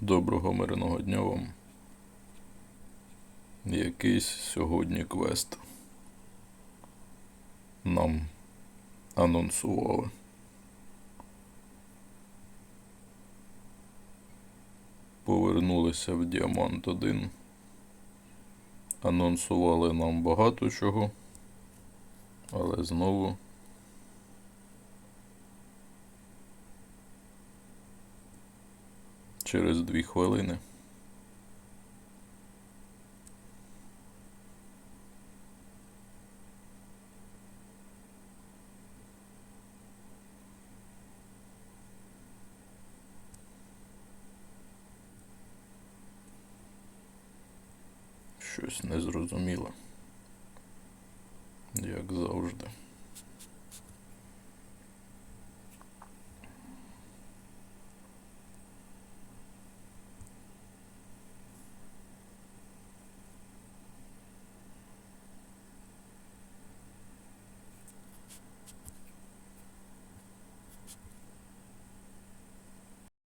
Доброго мирного дня вам. Якийсь сьогодні квест. Нам анонсували. Повернулися в Діамант 1. Анонсували нам багато чого. Але знову через дві хвилини. Щось незрозуміле. Як завжди.